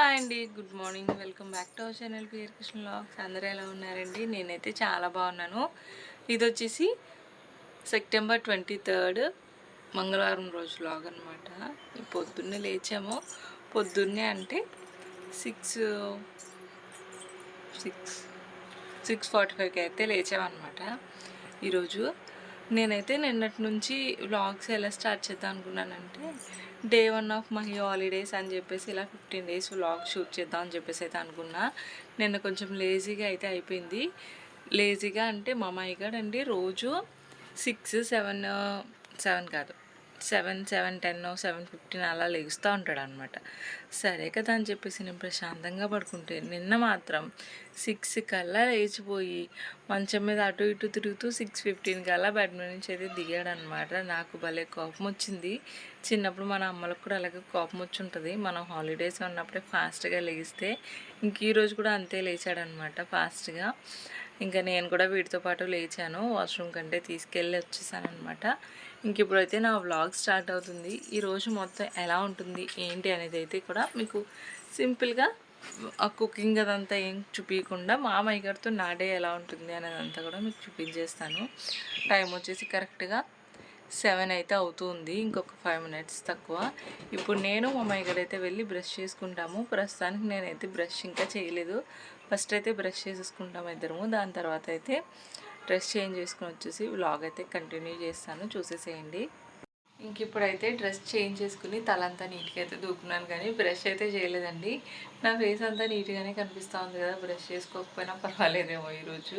Hi అండి. Good morning. Welcome back to our channel PR Krishna logs అందరూ ఎలా ఉన్నారండి? నేనైతే చాలా బాగున్నాను. ఇది వచ్చేసి సెప్టెంబర్ ట్వంటీ థర్డ్ మంగళవారం రోజు లాగ్ అనమాట పొద్దున్నే లేచాము. పొద్దున్నే అంటే సిక్స్ సిక్స్ సిక్స్ ఫార్టీ ఫైవ్కి అయితే లేచామన్నమాట. ఈరోజు నేనైతే నిన్నటి నుంచి వ్లాగ్స్ ఎలా స్టార్ట్ చేద్దాం అనుకున్నానంటే day one of my holidays అని చెప్పేసి ఇలా ఫిఫ్టీన్ డేస్ వ్లాగ్ షూట్ చేద్దాం అని చెప్పేసి అయితే అనుకున్నా. నిన్న కొంచెం లేజీగా అయితే అయిపోయింది. లేజీగా అంటే మా అమ్మాయి అండి రోజు సిక్స్ సెవెన్ సెవెన్ కాదు. Seven seven ten seven fifteen అలా లెగుస్తూ ఉంటాడు అనమాట సరే కదా అని చెప్పేసి నేను ప్రశాంతంగా పడుకుంటే నిన్న మాత్రం సిక్స్ కల్లా లేచిపోయి మంచం మీద అటు ఇటు తిరుగుతూ సిక్స్ ఫిఫ్టీన్ కల్లా బెడ్ నుంచి అయితే దిగాడు అనమాట నాకు భలే కోపం వచ్చింది. చిన్నప్పుడు మన అమ్మలకు కూడా అలాగే కోపం వచ్చి ఉంటుంది. మనం హాలిడేస్ ఉన్నప్పుడే ఫాస్ట్గా లేగిస్తే ఇంక ఈరోజు కూడా అంతే లేచాడనమాట ఫాస్ట్గా. ఇంకా నేను కూడా వీటితో పాటు లేచాను. వాష్రూమ్ కంటే తీసుకెళ్ళి వచ్చేసాను అనమాట ఇంక ఇప్పుడైతే నా వ్లాగ్ స్టార్ట్ అవుతుంది. ఈరోజు మొత్తం ఎలా ఉంటుంది ఏంటి అనేది అయితే కూడా మీకు సింపుల్గా ఆ కుకింగ్ అదంతా ఏం చూపించకుండా మా అమ్మాయి గారితో నా డే ఎలా ఉంటుంది అనేదంతా కూడా మీకు చూపించేస్తాను. టైం వచ్చేసి కరెక్ట్గా సెవెన్ అయితే అవుతుంది ఇంకొక ఫైవ్ మినిట్స్ తక్కువ. ఇప్పుడు నేను మా అమ్మాయి గారు అయితే వెళ్ళి బ్రష్ చేసుకుంటాము. ప్రస్తుతానికి నేనైతే బ్రష్ ఇంకా చేయలేదు. ఫస్ట్ అయితే బ్రష్ చేసేసుకుంటాము ఇద్దరము. దాని తర్వాత అయితే డ్రెస్ చేంజ్ చేసుకుని వచ్చేసి వ్లాగ్ అయితే కంటిన్యూ చేస్తాను. చూసేసేయండి. ఇంక ఇప్పుడైతే డ్రెస్ చేంజ్ చేసుకుని తలంతా నీట్గా అయితే దూకున్నాను కానీ బ్రష్ అయితే చేయలేదండి. నా ఫేస్ అంతా నీట్గానే కనిపిస్తూ ఉంది కదా బ్రష్ చేసుకోకపోయినా పర్వాలేదేమో ఈరోజు.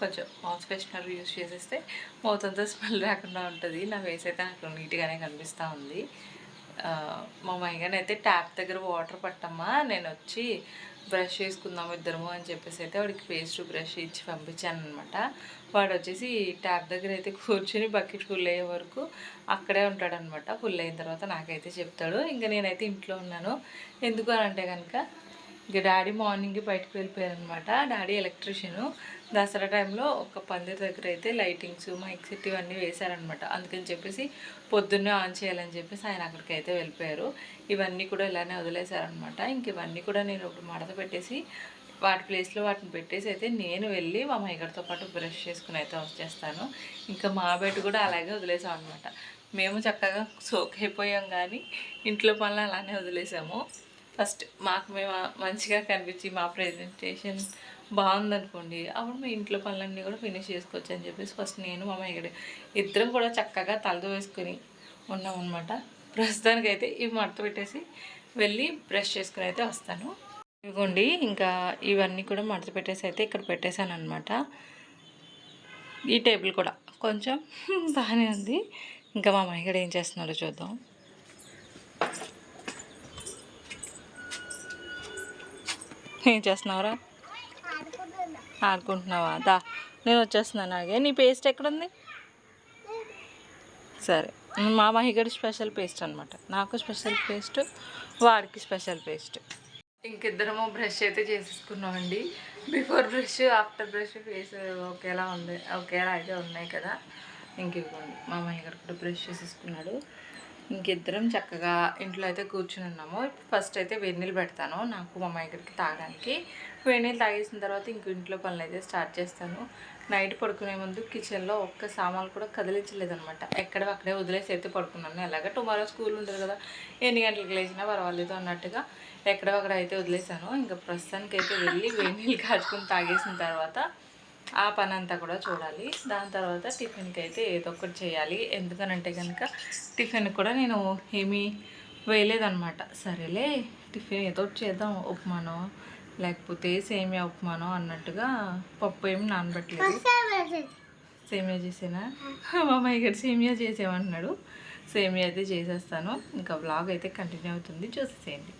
కొంచెం మౌత్ ఫ్రెషనర్ యూస్ చేసేస్తే మౌత్ అంతా స్మెల్ రాకుండా ఉంటుంది. నా ఫేస్ అయితే నాకు నీట్గానే కనిపిస్తూ ఉంది. మా మైగాని అయితే ట్యాప్ దగ్గర వాటర్ పట్టమ్మా నేను వచ్చి బ్రష్ చేసుకుందాం ఇద్దరము అని చెప్పేసి అయితే వాడికి పేస్ట్ బ్రష్ ఇచ్చి పంపించాను అనమాట వాడు వచ్చేసి ట్యాప్ దగ్గర అయితే కూర్చొని బకెట్ ఫుల్ అయ్యే వరకు అక్కడే ఉంటాడనమాట ఫుల్ అయిన తర్వాత నాకైతే చెప్తాడు. ఇంకా నేనైతే ఇంట్లో ఉన్నాను. ఎందుకు అని అంటే కనుక ఇంకా డాడీ మార్నింగ్ బయటకు వెళ్ళిపోయారనమాట డాడీ ఎలక్ట్రీషియను. దసరా టైంలో ఒక పందిరి దగ్గర అయితే లైటింగ్స్ మైక్ సెట్ ఇవన్నీ వేశారనమాట అందుకని చెప్పేసి పొద్దున్నే ఆన్ చేయాలని చెప్పేసి ఆయన అక్కడికి అయితే వెళ్ళిపోయారు. ఇవన్నీ కూడా ఇలానే వదిలేశారనమాట ఇంక ఇవన్నీ కూడా నేను ఒకటి మడత పెట్టేసి వాటి ప్లేస్లో వాటిని పెట్టేసి అయితే నేను వెళ్ళి మా మైగడితో పాటు బ్రష్ చేసుకుని అయితే వచ్చేస్తాను ఇంకా మా బెడ్ కూడా అలాగే వదిలేసాం అనమాట మేము చక్కగా సోక్ అయిపోయాం కానీ ఇంట్లో పనులు అలానే వదిలేసాము. ఫస్ట్ మాకు మేము మంచిగా కనిపించి మా ప్రజెంటేషన్ బాగుందనుకోండి. అప్పుడు మీ ఇంట్లో పనులన్నీ కూడా ఫినిష్ చేసుకోవచ్చు అని చెప్పేసి ఫస్ట్ నేను మా అమ్మాయి ఇద్దరం కూడా చక్కగా తలదు వేసుకొని ఉన్నాం అనమాట ప్రస్తుతానికి అయితే ఇవి మడత పెట్టేసి వెళ్ళి బ్రష్ చేసుకుని అయితే వస్తాను. ఇదిగోండి ఇంకా ఇవన్నీ కూడా మడత పెట్టేసి అయితే ఇక్కడ పెట్టేశాను అనమాట ఈ టేబుల్ కూడా కొంచెం బాగానే ఉంది. ఇంకా మా అమ్మాయి ఏం చేస్తున్నారో చూద్దాం. ఏం చేస్తున్నావురా? ఆడుకుంటున్నావా? దా నేను వచ్చేస్తున్నాను అలాగే నీ పేస్ట్ ఎక్కడుంది? సరే. మా మహిగడి స్పెషల్ పేస్ట్ అనమాట నాకు స్పెషల్ పేస్ట్ వాడికి స్పెషల్ పేస్ట్. ఇంకిద్దరము బ్రష్ అయితే చేసేసుకున్నామండి. Before brush after brush face ఒకేలా ఉంది ఒకేలా అయితే ఉన్నాయి కదా. ఇంక ఇవ్వండి మా మహిగడు కూడా బ్రష్ చేసేసుకున్నాడు. ఇంకిద్దరం చక్కగా ఇంట్లో అయితే కూర్చుని ఉన్నాము. ఫస్ట్ అయితే వేడినీళ్ళు పెడతాను. నాకు మా అమ్మాయికి తాగడానికి. వేడినీళ్ళు తాగేసిన తర్వాత ఇంక ఇంట్లో పనులు అయితే స్టార్ట్ చేస్తాను. నైట్ పడుకునే ముందు కిచెన్లో ఒక్క సామాన్లు కూడా కదిలించలేదనమాట ఎక్కడ అక్కడే వదిలేసి అయితే పడుకున్నాను. ఎలాగ టుమారో స్కూల్ ఉంటుంది కదా ఎన్ని గంటలకు లేచినా పర్వాలేదు అన్నట్టుగా ఎక్కడ అక్కడ అయితే వదిలేసాను ఇంకా ప్రస్తుతానికి అయితే వెళ్ళి వేడినీళ్ళు కాచుకుని తాగేసిన తర్వాత ఆ పని అంతా కూడా చూడాలి. దాని తర్వాత టిఫిన్కి అయితే ఏదో ఒకటి చేయాలి. ఎందుకనంటే కనుక టిఫిన్ కూడా నేను ఏమీ వేయలేదనమాట సరేలే టిఫిన్ ఏదో ఒకటి చేద్దాం. ఉప్మానో లేకపోతే సేమియా ఉప్మానో అన్నట్టుగా పప్పు ఏమి నానబెట్టలేదు. సేమియా చేసేనా? మా అమ్మాయి గారు సేమియా చేసేమంటున్నాడు సేమియా అయితే చేసేస్తాను. ఇంకా బ్లాగ్ అయితే కంటిన్యూ అవుతుంది. చూసేసేయండి.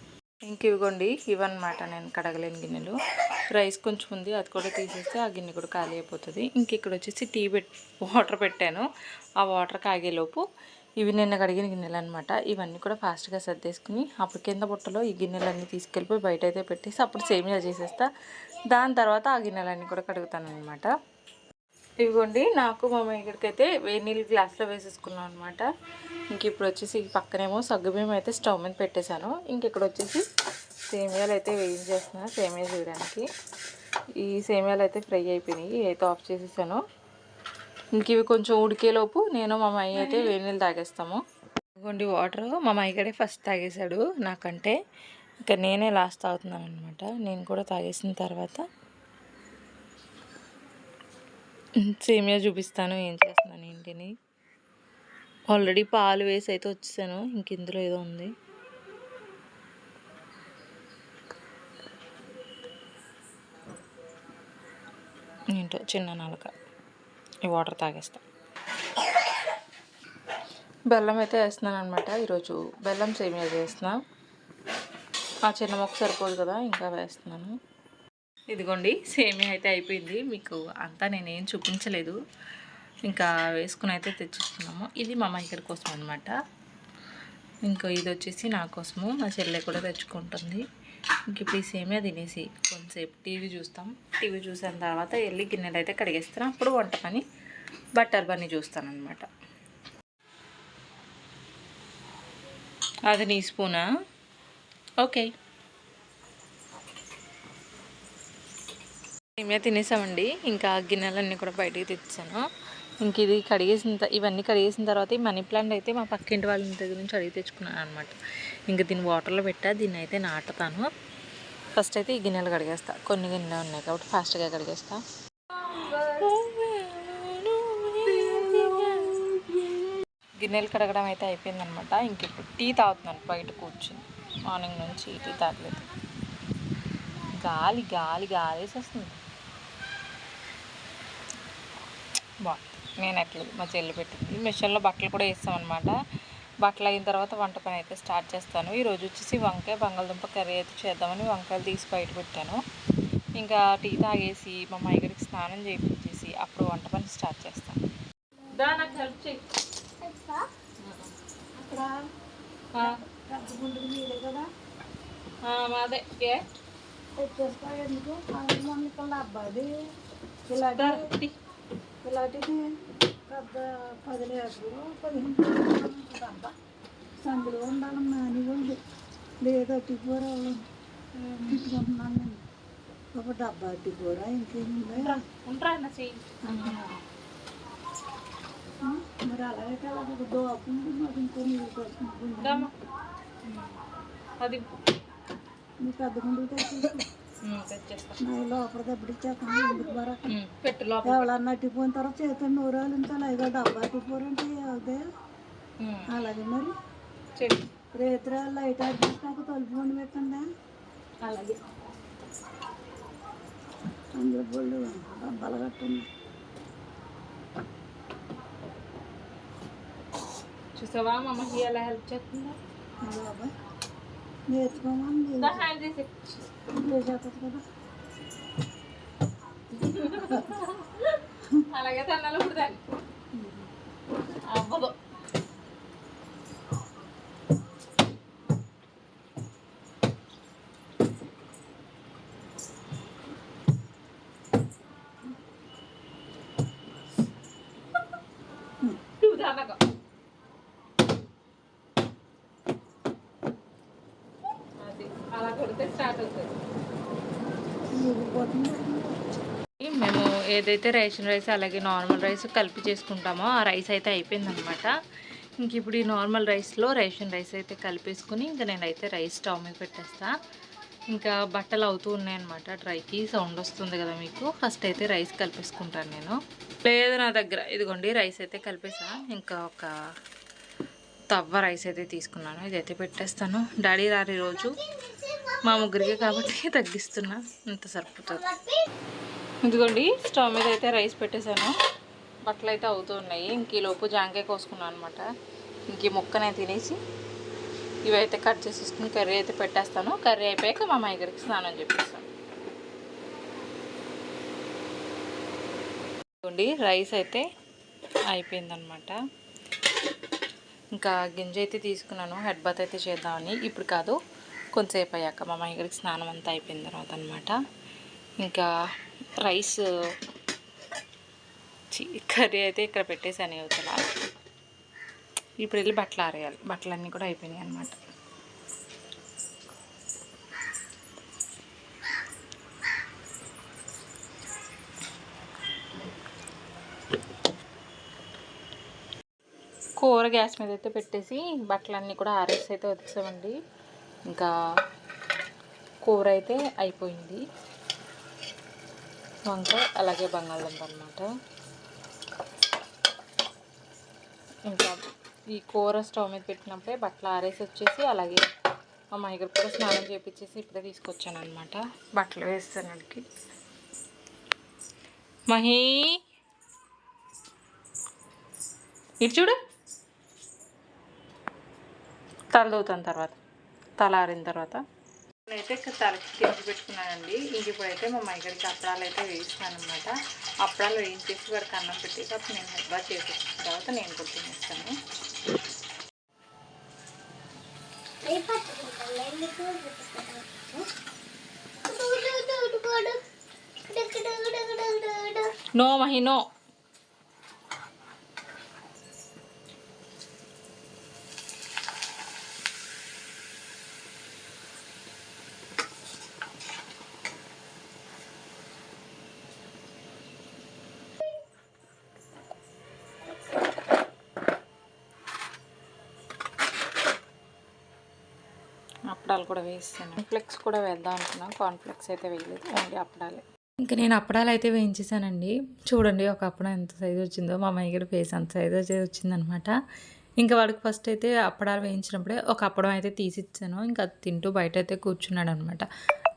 ఇంక ఇవ్వండి. ఇవన్నమాట నేను కడగలేని గిన్నెలు. రైస్ కొంచెం ఉంది అది కూడా తీసేస్తే ఆ గిన్నె కూడా ఖాళీ అయిపోతుంది. ఇంక ఇక్కడ వచ్చేసి టీ పెట్ వాటర్ పెట్టాను. ఆ వాటర్ కాగేలోపు ఇవి నిన్న కడిగిన గిన్నెలు అనమాట ఇవన్నీ కూడా ఫాస్ట్గా సర్దేసుకుని అప్పుడు కింద బుట్టలో ఈ గిన్నెలన్నీ తీసుకెళ్ళిపోయి బయట అయితే పెట్టేసి అప్పుడు సేమియా చేసేస్తా. దాని తర్వాత ఆ గిన్నెలన్నీ కూడా కడుగుతాను అనమాట ఇదిగోండి నాకు మా ఇక్కడికి అయితే వేడి నీళ్ళు గ్లాస్లో వేసేసుకున్నాం అనమాట ఇంక ఇప్పుడు వచ్చేసి పక్కనేమో సగ్గుబియ్యం అయితే స్టవ్ మీద పెట్టేశాను. ఇంక ఇక్కడ వచ్చేసి సేమియాలు అయితే వేయించేస్తున్నా సేమియా చేయడానికి. ఈ సేమియాలు అయితే ఫ్రై అయిపోయినాయి అయితే ఆఫ్ చేసేసాను. ఇంక ఇవి కొంచెం ఉడికేలోపు నేను మా మయ్య అయితే వేడి నీళ్ళు తాగేస్తాము. ఇదిగోండి వాటర్ మా మయ్యగడే ఫస్ట్ తాగేశాడు నాకంటే. ఇంకా నేనే లాస్ట్ తాగుతున్నాను అనమాట నేను కూడా తాగేసిన తర్వాత సేమియా చూపిస్తాను ఏం చేస్తున్నాను ఏంటిని. ఆల్రెడీ పాలు వేసి అయితే వచ్చేసాను ఇంక ఇందులో ఏదో ఉంది. ఏంటో చిన్న నలక ఈ వాటర్ తాగేస్తా. బెల్లం అయితే వేస్తున్నాను అనమాట ఈరోజు బెల్లం సేమియా చేస్తున్నా. ఆ చిన్న మొక్క సరిపోదు కదా ఇంకా వేస్తున్నాను. ఇదిగోండి సేమియా అయితే అయిపోయింది. మీకు అంతా నేనేం చూపించలేదు. ఇంకా వేసుకుని అయితే తెచ్చిస్తున్నాము. ఇది మా మైకర్ కోసం అనమాట ఇంకా ఇది వచ్చేసి నా కోసము. మా చెల్లె కూడా తెచ్చుకుంటుంది. ఇంక ఇప్పుడు ఈ సేమియా తినేసి కొంతసేపు టీవీ చూస్తాం. టీవీ చూసిన తర్వాత వెళ్ళి గిన్నెలు అయితే కడిగేస్తాను. అప్పుడు వంట పని బట్టర్ పని చూస్తానమాట అది నీ స్పూనా? ఓకే. సేమియా తినేసామండి. ఇంకా గిన్నెలన్నీ కూడా బయటికి తెచ్చాను. ఇంక ఇది కడిగేసిన ఇవన్నీ కడిగేసిన తర్వాత ఈ మనీ ప్లాంట్ అయితే మా పక్కింటి వాళ్ళ ఇంటి దగ్గర నుంచి అడిగి తెచ్చుకున్నాను అనమాట ఇంకా దీన్ని వాటర్లో పెట్టా దీన్ని అయితే నాటుతాను. ఫస్ట్ అయితే ఈ గిన్నెలు కడిగేస్తా. కొన్ని గిన్నెలు ఉన్నాయి కాబట్టి ఫాస్ట్గా కడిగేస్తా. గిన్నెలు కడగడం అయితే అయిపోయిందనమాట ఇంక ఇప్పుడు టీ తాగుతున్నాను బయట కూర్చుని. మార్నింగ్ నుంచి టీ తాగలేదు. గాలి గాలి గాలేసి వస్తుంది బాగుంది నేను ఎట్లేదు మా చెల్లి పెట్టింది. మిషన్లో బట్టలు కూడా వేస్తామన్నమాట. బట్టలు అయిన తర్వాత వంట పని అయితే స్టార్ట్ చేస్తాను. ఈరోజు వచ్చేసి వంకాయ బంగాళదుంప కర్రీ అయితే చేద్దామని వంకాయలు తీసి బయట పెట్టాను. ఇంకా టీ తాగేసి మా మైగడికి స్నానం చేయించేసి అప్పుడు వంట పని స్టార్ట్ చేస్తాను. దా నాకు హెల్ప్ చేయి. ఆ, ఆ, మాదే. ఏ? దా, టీ. ఇలాంటిది పెద్ద పది లీటర్లు పదిహేను డబ్బా సందులో ఉండాలమ్మా అని ఉంది లేదా టిపోర తిట్టుకుంటున్నాను నేను ఒక డబ్బా టిపోర ఇంకేముంది ఉండ్రా, ఉండ్రా అన్న చెయ్యి మరి అలాగే అలాగే ఒక దోపు మరి ఇంకో నీళ్ళు కోసం దామా అది నీకు పెద్ద గుండు తెచ్చి పెట్టు లోపల. ఎవరన్నా టిపోయిన తర్వాత చేతులు నూరాలు ఉంచాలి ఇక డబ్బా టిపోరు అంటే అదే. అలాగే మరి? రేత్రి లైట్ అడ్జస్ట్ తలుపు కొండి పెట్టండి. అలాగే. అందులో బొళ్ళు డబ్బాలు కట్టండి చూసావా మా అమ్మకి ఎలా హెల్ప్ చేస్తుందా? బాబాయ్. నేర్చుకోమని అలాగే తన్నాలి ఇప్పుడు దాన్ని అవ్వదు నువ్వు దానగా అది అలా కొడితే స్టార్ట్ అవుతుంది. మేము ఏదైతే రేషన్ రైస్ అలాగే నార్మల్ రైస్ కలిపి చేసుకుంటామో ఆ రైస్ అయితే అయిపోయిందనమాట ఇంక ఇప్పుడు ఈ నార్మల్ రైస్లో రేషన్ రైస్ అయితే కలిపేసుకుని ఇంకా నేనైతే రైస్ స్టవ్ మీద పెట్టేస్తా. ఇంకా బట్టలు అవుతూ ఉన్నాయన్నమాట. డ్రైకి సౌండ్ వస్తుంది కదా మీకు. ఫస్ట్ అయితే రైస్ కలిపేసుకుంటాను నేను. లేదు నా దగ్గర. ఇదిగోండి రైస్ అయితే కలిపేసా. ఇంకా ఒక తవ్వ రైస్ అయితే తీసుకున్నాను. ఇదైతే పెట్టేస్తాను. డాడీ రారు ఈరోజు. మా ముగ్గురికి కాబట్టి తగ్గిస్తున్నా. ఇంత సరిపోతుంది. ఇదిగోండి స్టవ్ మీద అయితే రైస్ పెట్టేశాను. బట్టలు అయితే అవుతూ ఉన్నాయి. ఇంక ఈలోపు జాంకాయ కోసుకున్నాను అనమాట ఇంక ఈ ముక్కనే తినేసి ఇవైతే కట్ చేసేసుకుని కర్రీ అయితే పెట్టేస్తాను. కర్రీ అయిపోయాక మా అమ్మాయి స్నానం చెప్పేస్తాను ఇదిగోండి రైస్ అయితే అయిపోయిందనమాట ఇంకా గింజ అయితే తీసుకున్నాను. హెడ్ బాత్ అయితే చేద్దామని. ఇప్పుడు కాదు కొంతసేపు అయ్యాక మా మైగడికి స్నానం అంతా అయిపోయిన తర్వాత అనమాట ఇంకా రైస్ కర్రీ అయితే ఇక్కడ పెట్టేసాను అవుతుంది ఇప్పుడు వెళ్ళి బట్టలు ఆరేయాలి. బట్టలన్నీ కూడా అయిపోయినాయి అనమాట కూర గ్యాస్ మీద అయితే పెట్టేసి బట్టలన్నీ కూడా ఆరేసి అయితే వచ్చామండి ఇంకా కూర అయితే అయిపోయింది. వంకాయ అలాగే బంగాళదుంప అనమాట ఇంకా ఈ కూర స్టవ్ మీద పెట్టినప్పుడే బట్టలు ఆరేసి వచ్చేసి అలాగే మా మైగర్ కూడా స్నానం చేపించేసి ఇప్పుడే తీసుకొచ్చాను అనమాట బట్టలు వేస్తానికి మహి! ఇటు చూడు. తలదవుతాను తర్వాత. తల ఆరిన తర్వాత? అయితే ఇక్కడ తలకి తెచ్చి పెట్టుకున్నానండి. ఇంక ఇప్పుడైతే మా మైగడికి అప్పడాలు అయితే వేస్తాను అనమాట అప్పడాలు వేయించేసి వాడికి అన్నం పెట్టేసి అప్పుడు నేను హెడ్ బాత్ చేసి తర్వాత నేను కూడా తినేస్తాను నో మహి నో అప్పడాలు కూడా వేస్తాను. ఫ్లెక్స్ కూడా వేద్దాం అనుకున్నాను కార్న్ఫ్లెక్స్ అయితే వేయలేదు. ఓన్లీ అప్పడాలే. ఇంకా నేను అప్పడాలు అయితే వేయించేసానండి. చూడండి ఒక అప్పడం ఎంత సైజు వచ్చిందో. మా అమ్మాయి ఫేస్ అంత సైజు వచ్చి వచ్చిందనమాట. ఇంకా వాడికి ఫస్ట్ అయితే అప్పడాలు వేయించినప్పుడే ఒక అప్పడం అయితే తీసి ఇచ్చాను ఇంకా అది తింటూ బయట అయితే కూర్చున్నాడు అనమాట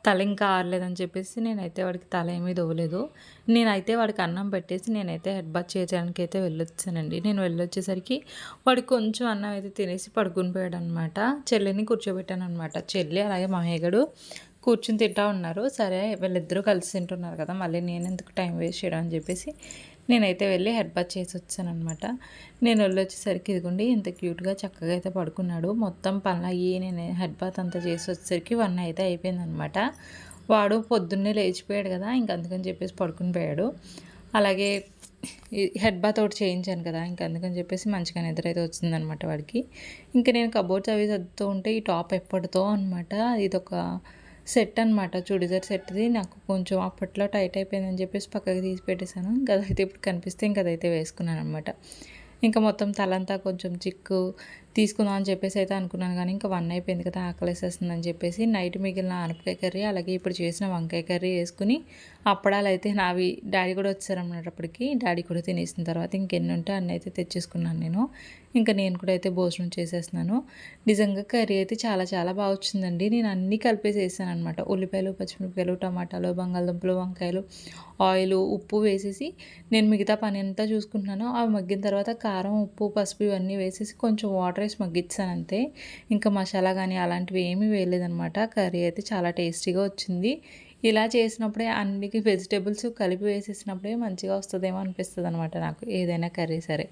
తల ఇంకా ఆరలేదని చెప్పేసి నేనైతే వాడికి తల ఏమీ దవ్వలేదు నేనైతే వాడికి అన్నం పెట్టేసి నేనైతే హెడ్ బాత్ చేయడానికి అయితే వెళ్ళొచ్చానండి. నేను వెళ్ళొచ్చేసరికి వాడికి కొంచెం అన్నం అయితే తినేసి పడుకుని పోయాడు అనమాట చెల్లిని కూర్చోబెట్టాను అనమాట చెల్లి అలాగే మహేగడు కూర్చుని తింటా ఉన్నారు. సరే వీళ్ళిద్దరూ కలిసి తింటున్నారు కదా మళ్ళీ నేను ఎందుకు టైం వేస్ట్ చేయడం అని చెప్పేసి నేనైతే వెళ్ళి హెడ్ బాత్ చేసి వచ్చాను అనమాట నేను వెళ్ళి వచ్చేసరికి ఇదిగోండి ఇంత క్యూట్గా చక్కగా అయితే పడుకున్నాడు. మొత్తం పనులు అయ్యి నేను హెడ్ బాత్ అంతా చేసి వచ్చేసరికి వన్ అయితే అయిపోయిందనమాట వాడు పొద్దున్నే లేచిపోయాడు కదా ఇంక అందుకని చెప్పేసి పడుకుని పోయాడు. అలాగే హెడ్ బాత్ ఒకటి చేయించాను కదా ఇంక అందుకని చెప్పేసి మంచిగా నిద్ర అయితే వచ్చిందనమాట వాడికి. ఇంకా నేను కబోర్డ్స్ అవి చదువుతూ ఉంటే ఈ టాప్ ఎప్పటితో అనమాట ఇది ఒక సెట్ అనమాట చుడిదార్ సెట్ది. నాకు కొంచెం అప్పట్లో టైట్ అయిపోయిందని చెప్పేసి పక్కకి తీసి పెట్టేశాను. ఇంకా అదైతే ఇప్పుడు కనిపిస్తే ఇంకా అదైతే వేసుకున్నాను అనమాట ఇంకా మొత్తం తలంతా కొంచెం చిక్కు తీసుకుందాం అని చెప్పేసి అయితే అనుకున్నాను. కానీ ఇంకా వన్ అయిపోయింది కదా ఆకలేసేస్తుందని చెప్పేసి నైట్ మిగిలిన ఆనపకాయ కర్రీ అలాగే ఇప్పుడు చేసిన వంకాయ కర్రీ వేసుకుని అప్పడాలు అయితే నావి డాడీ కూడా వచ్చారన్నమాట అప్పటికి డాడీ కూడా తినేసిన తర్వాత ఇంకెన్ని ఉంటే అన్నీ అయితే తెచ్చేసుకున్నాను నేను. ఇంకా నేను కూడా అయితే భోజనం చేసేస్తున్నాను. నిజంగా కర్రీ అయితే చాలా చాలా బాగా వచ్చిందండి. నేను అన్నీ కలిపేసి వేసాను అనమాట ఉల్లిపాయలు పచ్చిమిరపకాయలు టమాటాలు బంగాళదుంపలు వంకాయలు ఆయిల్ ఉప్పు వేసేసి నేను మిగతా పని అంతా చూసుకుంటున్నాను. అవి మగ్గిన తర్వాత కారం ఉప్పు పసుపు ఇవన్నీ వేసేసి కొంచెం వాటర్ వేసి మగ్గించాను అంతే ఇంకా మసాలా కానీ అలాంటివి ఏమీ వేయలేదనమాట కర్రీ అయితే చాలా టేస్టీగా వచ్చింది. ఇలా చేసినప్పుడే అన్నికి వెజిటేబుల్స్ కలిపి వేసేసినప్పుడే మంచిగా వస్తుందేమో అనిపిస్తుంది అనమాట నాకు ఏదైనా కర్రీ సరే.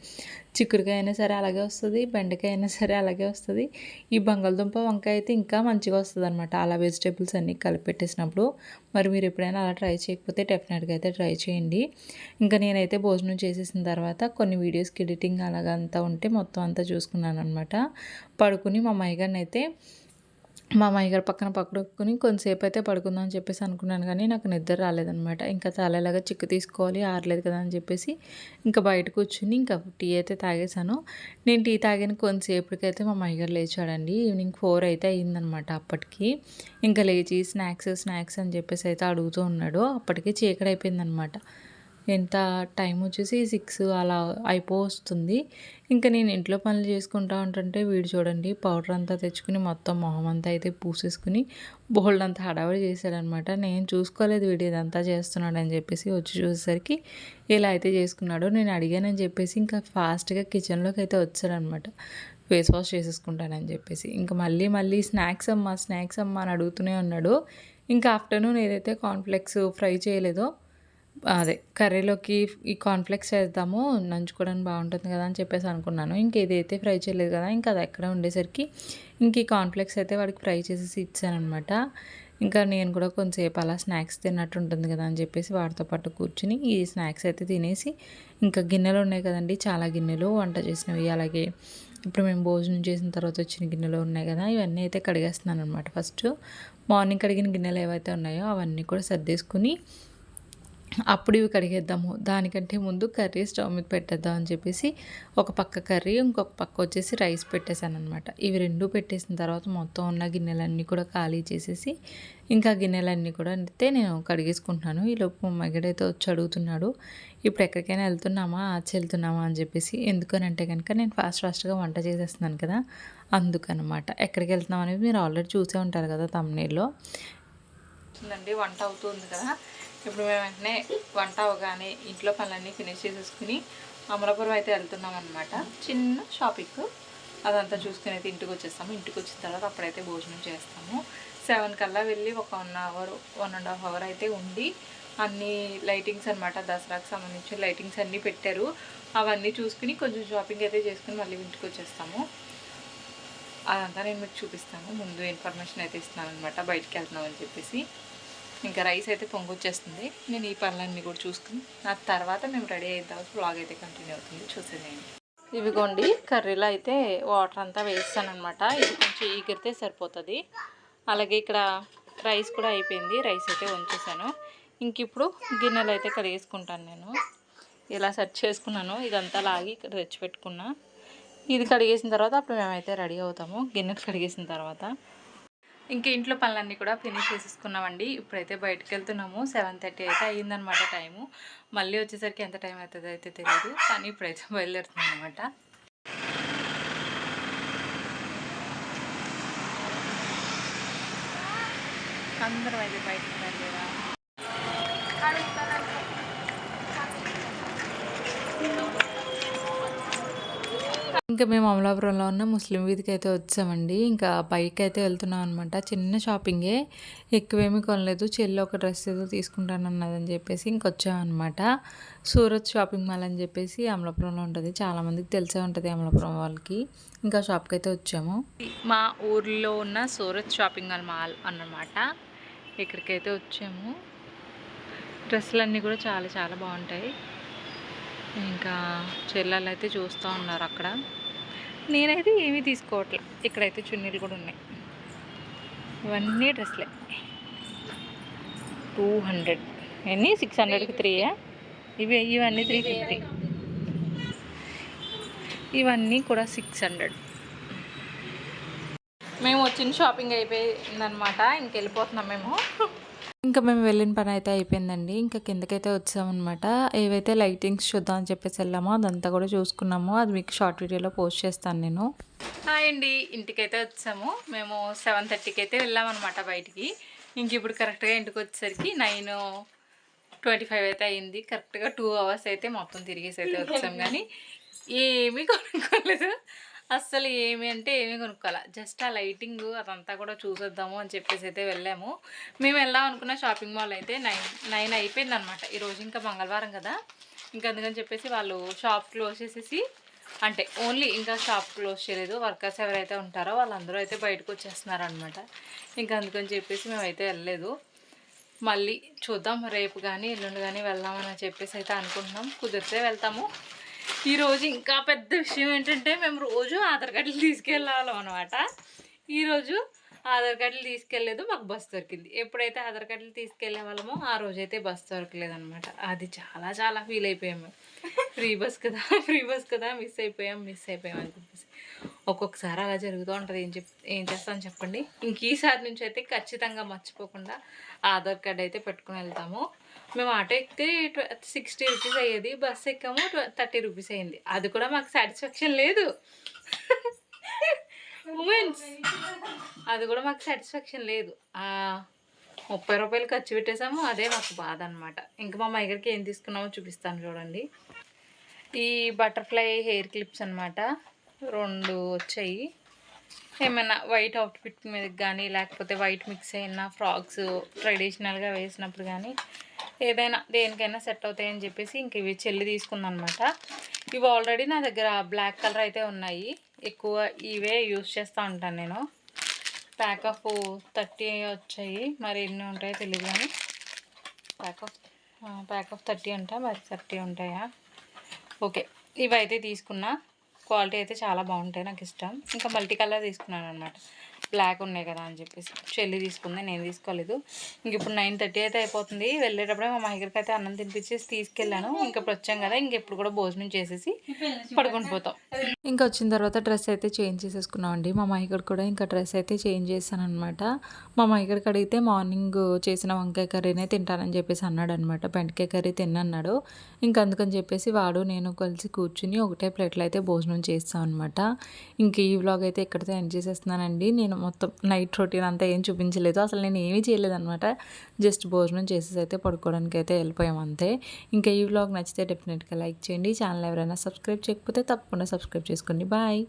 చిక్కుడుకాయ అయినా సరే అలాగే వస్తుంది బెండకాయ అయినా సరే అలాగే వస్తుంది. ఈ బంగాళదుంప వంకాయ అయితే ఇంకా మంచిగా వస్తుంది అనమాట అలా వెజిటేబుల్స్ అన్నీ కలిపి పెట్టేసినప్పుడు. మరి మీరు ఎప్పుడైనా అలా ట్రై చేయకపోతే డెఫినెట్గా అయితే ట్రై చేయండి. ఇంకా నేనైతే భోజనం చేసేసిన తర్వాత కొన్ని వీడియోస్కి ఎడిటింగ్ అలాగంతా ఉంటే మొత్తం అంతా చూసుకున్నాను అనమాట పడుకుని మా అమ్మాయి అయితే మా అమ్మాయి గారు పక్కన పక్కడుకుని కొంతసేపు అయితే పడుకుందాం అని చెప్పేసి అనుకున్నాను కానీ నాకు నిద్ర రాలేదనమాట ఇంకా తలలాగా చిక్కు తీసుకోవాలి ఆరలేదు కదా అని చెప్పేసి ఇంకా బయట కూర్చుని ఇంకా టీ అయితే తాగేశాను. నేను టీ తాగిన కొంతసేపటికైతే మా అమ్మాయి గారు లేచాడండి. ఈవినింగ్ ఫోర్ అయితే అయ్యిందనమాట అప్పటికి. ఇంకా లేచి స్నాక్స్ స్నాక్స్ అని చెప్పేసి అయితే అడుగుతూ ఉన్నాడు. అప్పటికి చీకటి అయిపోయిందనమాట ఎంత టైం వచ్చేసి సిక్స్ అలా అయిపో వస్తుంది ఇంకా నేను ఇంట్లో పనులు చేసుకుంటా ఉంటుంటే వీడు చూడండి పౌడర్ అంతా తెచ్చుకుని మొత్తం మొహం అంతా అయితే పూసేసుకుని బోల్డ్ అంతా హడావిడి చేశాడనమాట. నేను చూసుకోలేదు వీడు ఇదంతా చేస్తున్నాడు అని చెప్పేసి వచ్చి చూసేసరికి ఇలా అయితే చేసుకున్నాడు. నేను అడిగానని చెప్పేసి ఇంకా ఫాస్ట్గా కిచెన్లోకి అయితే వచ్చాడనమాట. ఫేస్ వాష్ చేసేసుకుంటానని చెప్పేసి. ఇంకా మళ్ళీ మళ్ళీ స్నాక్స్ అమ్మా స్నాక్స్ అమ్మా అని అడుగుతూనే ఉన్నాడు. ఇంకా ఆఫ్టర్నూన్ ఏదైతే కాన్ఫ్లెక్స్ ఫ్రై చేయలేదో అదే కర్రీలోకి ఈ కాన్ఫ్లెక్స్ వేద్దాము నంచుకోవడానికి బాగుంటుంది కదా అని చెప్పేసి అనుకున్నాను. ఇంక ఇదైతే ఫ్రై చేయలేదు కదా ఇంకా అది ఎక్కడ ఉండేసరికి ఇంక ఈ కాన్ఫ్లెక్స్ అయితే వాడికి ఫ్రై చేసేసి ఇచ్చానమాట ఇంకా నేను కూడా కొంతసేపు అలా స్నాక్స్ తిన్నట్టు ఉంటుంది కదా అని చెప్పేసి వాడితో పాటు కూర్చుని ఈ స్నాక్స్ అయితే తినేసి ఇంకా గిన్నెలు ఉన్నాయి కదండి చాలా గిన్నెలు వంట చేసినవి. అలాగే ఇప్పుడు మేము భోజనం చేసిన తర్వాత వచ్చిన గిన్నెలు ఉన్నాయి కదా ఇవన్నీ అయితే కడిగేస్తున్నాను అనమాట ఫస్ట్ మార్నింగ్ కడిగిన గిన్నెలు ఏవైతే ఉన్నాయో అవన్నీ కూడా సర్దేసుకుని అప్పుడు ఇవి కడిగేద్దాము. దానికంటే ముందు కర్రీ స్టవ్ మీద పెట్టేద్దాం అని చెప్పేసి ఒక పక్క కర్రీ ఇంకొక పక్క వచ్చేసి రైస్ పెట్టేశాను అనమాట ఇవి రెండు పెట్టేసిన తర్వాత మొత్తం ఉన్న గిన్నెలన్నీ కూడా ఖాళీ చేసేసి ఇంకా గిన్నెలన్నీ కూడా అయితే నేను కడిగేసుకుంటున్నాను. ఈలోపు మగడైతే వచ్చి అడుగుతున్నాడు ఇప్పుడు ఎక్కడికైనా వెళ్తున్నామా? ఆచి వెళ్తున్నామా? అని చెప్పేసి. ఎందుకనంటే కనుక నేను ఫాస్ట్ ఫాస్ట్గా వంట చేసేస్తున్నాను కదా అందుకనమాట. ఎక్కడికి వెళ్తున్నాం అనేది మీరు ఆల్రెడీ చూసే ఉంటారు కదా తమ్నేల్లో. అవుతుందండి వంట అవుతుంది కదా. ఇప్పుడు మేము వెంటనే వంట అవగానే ఇంట్లో పనులన్నీ ఫినిష్ చేసేసుకుని అమలాపురం అయితే వెళ్తున్నాం అనమాట చిన్న షాపింగ్ అదంతా చూసుకుని అయితే ఇంటికి వచ్చేస్తాము. ఇంటికి వచ్చిన తర్వాత అప్పుడైతే భోజనం చేస్తాము. సెవెన్ కల్లా వెళ్ళి ఒక one hour one and half hour అయితే ఉండి అన్ని లైటింగ్స్ అనమాట దసరాకు సంబంధించిన లైటింగ్స్ అన్నీ పెట్టారు. అవన్నీ చూసుకుని కొంచెం షాపింగ్ అయితే చేసుకుని మళ్ళీ ఇంటికి వచ్చేస్తాము. అదంతా నేను మీకు చూపిస్తాను. ముందు ఇన్ఫర్మేషన్ అయితే ఇస్తున్నాను అనమాట బయటికి వెళ్తున్నాం అని చెప్పేసి. ఇంకా రైస్ అయితే పొంగొచ్చేస్తుంది. నేను ఈ పనులన్నీ కూడా చూసుకుని నా తర్వాత మేము రెడీ అయిన తర్వాత బ్లాగ్ అయితే కంటిన్యూ అవుతుంది. చూసేదేయండి ఇవిగోండి కర్రీలో అయితే వాటర్ అంతా వేస్తాను అనమాట ఇది కొంచెం ఈగిరితే సరిపోతుంది. అలాగే ఇక్కడ రైస్ కూడా అయిపోయింది. రైస్ అయితే ఉంచేసాను ఇంక ఇప్పుడు గిన్నెలు అయితే కడిగేసుకుంటాను నేను. ఇలా సెట్ చేసుకున్నాను ఇదంతా లాగి ఇక్కడ తెచ్చిపెట్టుకున్నా. ఇది కడిగేసిన తర్వాత అప్పుడు మేమైతే రెడీ అవుతాము. గిన్నెలు కడిగేసిన తర్వాత. ఇంక ఇంట్లో పనులన్నీ కూడా ఫినిష్ చేసేసుకున్నామండి. ఇప్పుడైతే బయటకు వెళ్తున్నాము సెవెన్ థర్టీ అయితే అయ్యిందనమాట టైము. మళ్ళీ వచ్చేసరికి ఎంత టైం అవుతుందో అయితే తెలియదు కానీ ఇప్పుడైతే బయలుదేరుతున్నాం అనమాట అందరం అయితే బయటకు బయలుదేరా ఇంకా మేము అమలాపురంలో ఉన్న ముస్లిం వీధికి అయితే వచ్చామండి. ఇంకా బైక్ అయితే వెళ్తున్నాం అనమాట చిన్న షాపింగే. ఎక్కువేమీ కొనలేదు. చెల్లి ఒక డ్రెస్ ఏదో తీసుకుంటాను అన్నదని చెప్పేసి ఇంకొచ్చామన్నమాట సూరత్ షాపింగ్ మాల్ అని చెప్పేసి అమలాపురంలో ఉంటుంది. చాలామందికి తెలిసే ఉంటుంది అమలాపురం వాళ్ళకి. ఇంకా షాప్కి అయితే వచ్చాము. మా ఊర్లో ఉన్న సూరత్ షాపింగ్ మాల్ అన్నమాట. ఇక్కడికైతే వచ్చాము. డ్రెస్సులన్నీ కూడా చాలా చాలా బాగుంటాయి. ఇంకా చెల్లెలు అయితే చూస్తూ ఉన్నారు అక్కడ. నేనైతే ఏమీ తీసుకోవట్లే. ఇక్కడైతే చున్నీలు కూడా ఉన్నాయి. ఇవన్నీ డ్రెస్లే. Two hundred. ఎన్ని? సిక్స్ హండ్రెడ్కి త్రీయా ఇవి ఇవన్నీ త్రీ ఫిఫ్టీ. ఇవన్నీ కూడా సిక్స్ హండ్రెడ్. మేము వచ్చిన షాపింగ్ అయిపోయిందనమాట ఇంకెళ్ళిపోతున్నాం మేము. ఇంకా మేము వెళ్ళిన పని అయితే అయిపోయిందండి. ఇంకా కిందకైతే వచ్చామన్నమాట. ఏవైతే లైటింగ్స్ చూద్దాం అని చెప్పేసి వెళ్ళామో అదంతా కూడా చూసుకున్నాము. అది మీకు షార్ట్ వీడియోలో పోస్ట్ చేస్తాను నేను. హాయ్ అండి. ఇంటికైతే వచ్చాము. మేము సెవెన్ థర్టీకి అయితే వెళ్ళామన్నమాట బయటికి. ఇంక ఇప్పుడు కరెక్ట్గా ఇంటికి వచ్చేసరికి నైన్ ట్వంటీ ఫైవ్ అయితే అయింది. కరెక్ట్గా టూ అవర్స్ అయితే మొత్తం తిరిగేసి అయితే వచ్చాం. కానీ ఏమీ కొనుక్కోలేదు. అస్సలు ఏమి అంటే ఏమీ కొనుక్కోవాలి. జస్ట్ ఆ లైటింగ్ అదంతా కూడా చూసేద్దాము అని చెప్పేసి అయితే వెళ్ళాము. మేము వెళ్దాం అనుకున్న షాపింగ్ మాల్ అయితే నైన్ నైన్ అయిపోయింది అనమాట ఈరోజు ఇంకా మంగళవారం కదా. ఇంకా అందుకని చెప్పేసి వాళ్ళు షాప్ క్లోజ్ చేసేసి అంటే ఓన్లీ ఇంకా షాప్ క్లోజ్ చేయలేదు. వర్కర్స్ ఎవరైతే ఉంటారో వాళ్ళందరూ అయితే బయటకు వచ్చేస్తున్నారు అనమాట ఇంకా అందుకని చెప్పేసి మేమైతే వెళ్ళలేదు. మళ్ళీ చూద్దాం. రేపు కానీ ఎల్లుండి కానీ వెళ్దామని చెప్పేసి అయితే అనుకుంటున్నాం. కుదిరితే వెళ్తాము. ఈరోజు ఇంకా పెద్ద విషయం ఏంటంటే మేము రోజు ఆధార్ కార్డులు తీసుకెళ్ళాలి అనమాట ఈరోజు ఆధార్ కార్డులు తీసుకెళ్ళలేదు మాకు బస్ దొరికింది. ఎప్పుడైతే ఆధార్ కార్డులు తీసుకెళ్ళే వాళ్ళమో ఆ రోజైతే బస్ దొరకలేదు అనమాట అది చాలా చాలా ఫీల్ అయిపోయాము ఫ్రీ బస్ కదా ఫ్రీ బస్ కదా మిస్ అయిపోయాం మిస్ అయిపోయాం అని చెప్పేసి. ఒక్కొక్కసారి అలా జరుగుతూ ఉంటుంది. ఏం చెప్ ఏం చేస్తాను చెప్పండి? ఇంక ఈసారి నుంచి అయితే ఖచ్చితంగా మర్చిపోకుండా ఆధార్ కార్డ్ అయితే పెట్టుకుని వెళ్తాము. మేము ఆటో ఎక్కితే సిక్స్టీ రూపీస్ అయ్యేది బస్సు ఎక్కాము థర్టీ రూపీస్ అయింది అది కూడా మాకు సాటిస్ఫాక్షన్ లేదు. ఉమెన్స్ అది కూడా మాకు సాటిస్ఫాక్షన్ లేదు. ముప్పై రూపాయలు ఖర్చు పెట్టేసాము అదే మాకు బాధ అనమాట ఇంకా మా దగ్గరికి ఏం తీసుకున్నామో చూపిస్తాను చూడండి. ఈ బటర్ఫ్లై హెయిర్ క్లిప్స్ అనమాట రెండు వచ్చాయి. ఏమైనా వైట్ అవుట్ఫిట్ మీద కానీ లేకపోతే వైట్ మిక్స్ అయిన ఫ్రాక్స్ ట్రెడిషనల్గా వేసినప్పుడు కానీ ఏదైనా దేనికైనా సెట్ అవుతాయని చెప్పేసి ఇంక ఇవి చెల్లి తీసుకుందనమాట. ఇవి ఆల్రెడీ నా దగ్గర బ్లాక్ కలర్ అయితే ఉన్నాయి. ఎక్కువ ఇవే యూస్ చేస్తూ ఉంటాను నేను. ప్యాక్ ఆఫ్ థర్టీ వచ్చాయి. మరి ఎన్ని ఉంటాయో తెలియదు కానీ pack of pack of thirty ఉంటా మరి థర్టీ ఉంటాయా? ఓకే ఇవైతే తీసుకున్నా. క్వాలిటీ అయితే చాలా బాగుంటాయి నాకు ఇష్టం. ఇంకా మల్టీ కలర్ తీసుకున్నాను అనమాట బ్లాక్ ఉన్నాయి కదా అని చెప్పేసి. చెల్లి తీసుకుంది నేను తీసుకోలేదు. ఇంక ఇప్పుడు నైన్ థర్టీ అయితే అయిపోతుంది. వెళ్ళేటప్పుడే మా మహిళకి అయితే అన్నం తినిపించేసి తీసుకెళ్ళాను. ఇంక ఇప్పుడు వచ్చాం కదా ఇంకెప్పుడు కూడా భోజనం చేసేసి పడుకొని పోతాం. ఇంకా వచ్చిన తర్వాత డ్రెస్ అయితే చేంజ్ చేసేసుకున్నాం అండి. మా మహిళకి కూడా ఇంకా డ్రెస్ అయితే చేంజ్ చేశాను అనమాట మా మహిళకి అడిగితే మార్నింగ్ చేసిన వంకాయ కర్రీనే తింటానని చెప్పేసి అన్నాడు అనమాట బెండకాయ కర్రీ తిన్నన్నాడు ఇంకా అందుకని చెప్పేసి వాడు నేను కలిసి కూర్చుని ఒకటే ప్లేట్లో అయితే భోజనం చేస్తాం అనమాట ఇంక ఈ వ్లాగ్ అయితే ఇక్కడితో ఎండ్ చేసేస్తున్నానండి. నేను మొత్తం నైట్ రొటీన్ అంతా ఏం చూపించలేదు. అసలు నేను ఏమీ చేయలేదు అనమాట జస్ట్ భోజనం చేసేసి అయితే పడుకోవడానికి అయితే వెళ్ళిపోయాం అంతే. ఇంకా ఈ వ్లాగ్ నచ్చితే డెఫినెట్గా లైక్ చేయండి. ఛానల్ ఎవరైనా సబ్స్క్రైబ్ చేయకపోతే తప్పకుండా సబ్స్క్రైబ్ చేసుకోండి. బాయ్.